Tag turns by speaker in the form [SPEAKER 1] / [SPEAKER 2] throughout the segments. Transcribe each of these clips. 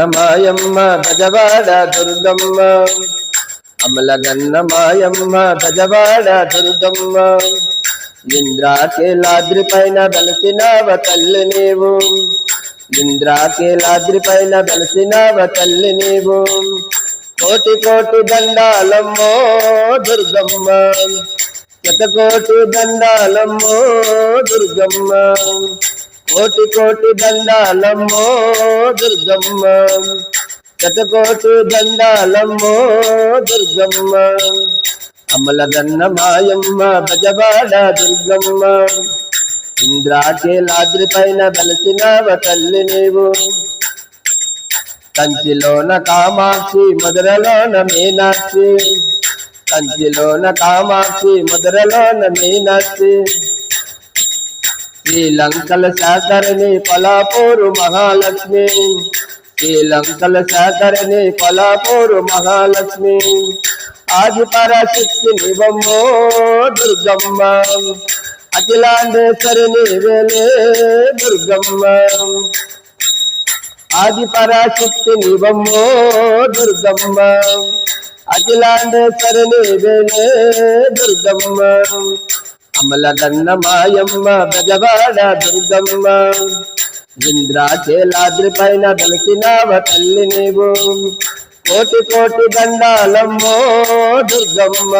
[SPEAKER 1] మాయమ్మ భజవాడ దుర్గమ్మ. అమలగన్న మాయమ్మ భజవాడ దుర్గమ్మ. ఇంద్రాకేలాద్రి పైన వెలసినవ తల్లి నీవు. ఇంద్రాకేలాద్రి పైన వెలసినవ తల్లి నీవు. కోటి కోటి దండాలమ్మో దుర్గమ్మ. శతకోటి దండాలమ్మో దుర్గమ్మ. కోటి కోటి దండాలమ్మో దుర్గమ్మ. శతకోటి దండాలమ్మో దుర్గమ్మ. అమలగన్న మాయమ్మ బజవాడ దుర్గమ్మ. ఇంద్రాకేలాద్రి పైన వెలసినవ తల్లి నీవు. కంచిలోన కామాక్షి మధురలోన మీనాక్షి. కంచిలోన కామాక్షి మధురలోన మీనాక్షి. శ్రీలంకల శాకరిణి పలాపూరు మహాలక్ష్మి. శ్రీలంకల శాకరిణి పలాపూరు మహాలక్ష్మి. ఆది పరాశక్తి నివమ్మో దుర్గమ్మ. అఖిలాండేశ్వరిని వేలే దుర్గమ్మ. ఆది పరాశక్తి నివమ్మో దుర్గమ్మ. అఖిలాండేశ్వరిని వేలే దుర్గమ్మ. అమలగన్న మాయమ్మ బెజవాడ దుర్గమ్మ. ఇంద్రాచేలాద్రి పైన వెలసినవ తల్లి నీవు. కోటి కోటి దండాలమ్మో దుర్గమ్మ.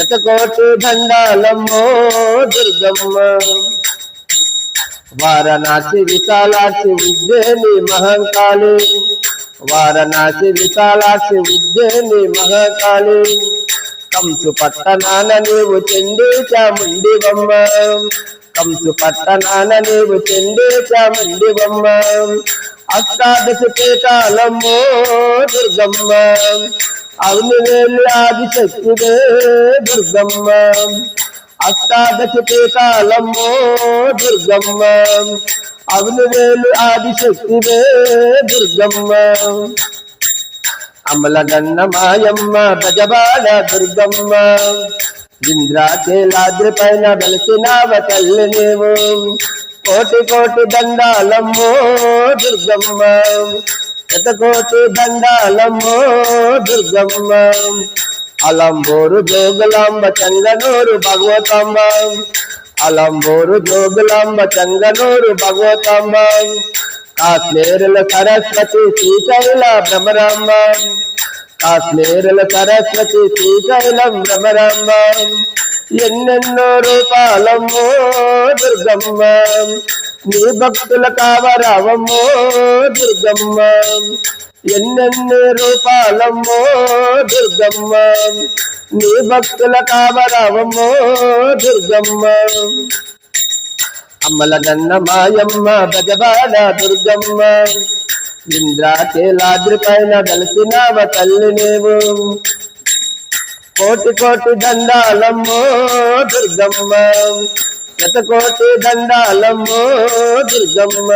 [SPEAKER 1] ఎత కోటి దండాలమ్మో దుర్గమ్మ. వారణాసి విశాలాసి విద్యేని మహంకాళి. వారణాసి విశాలాసి విద్యేని మహంకాళి. కంచు పట్టణాన నీవు చెండి చాముండి బొమ్మ కంసు పట్టణాన నీవు చెండి చాముండి బొమ్మ అష్టాదశ పీఠాలమ్మో దుర్గమ్మ. అవును వేలు ఆదిశక్తివే దుర్గమ్మ. అష్టాదశ పీఠాలమ్మో దుర్గమ్మ. అవును వేలు ఆదిశక్తివే దుర్గమ్మ. అమలగన్న మాయమ్మ బజబాల దుర్గమ్మ ఇంద్రాచేలాద్రి పైన వెలిసినవ తల్లి నీవు కోటి కోటి దండాలమ్మో దుర్గమ్మ కోటి దండాలమ్మో దుర్గమ్మ అలంబోరు జోగులాంబ చంగనూరు భగవతమ్మ అలంబోరు జోగులాంబ చంగనూరు భగవతమ్మ ఆ కాశ్మీరుల సరస్వతి శ్రీశైల భ్రమరాంబ. కాశ్మీరుల సరస్వతి శ్రీశైలం భ్రమరాంబ. ఎన్నెన్నో రూపాలమ్మో దుర్గమ్మ. నీ భక్తుల కావరావమ్మో దుర్గమ్మ. ఎన్నెన్నో రూపాలమ్మో దుర్గమ్మ. నీ భక్తుల కావరావమ్మో దుర్గమ్మ. అమ్మలగన్న మాయమ్మ భగవాన దుర్గమ్మ. ఇంద్రాకేలాద్రి పైన వెలసినవ తల్లి నీవు. కోటి కోటి దండాలమ్మో దుర్గమ్మ. శతకోటి దండాలమ్మో దుర్గమ్మ.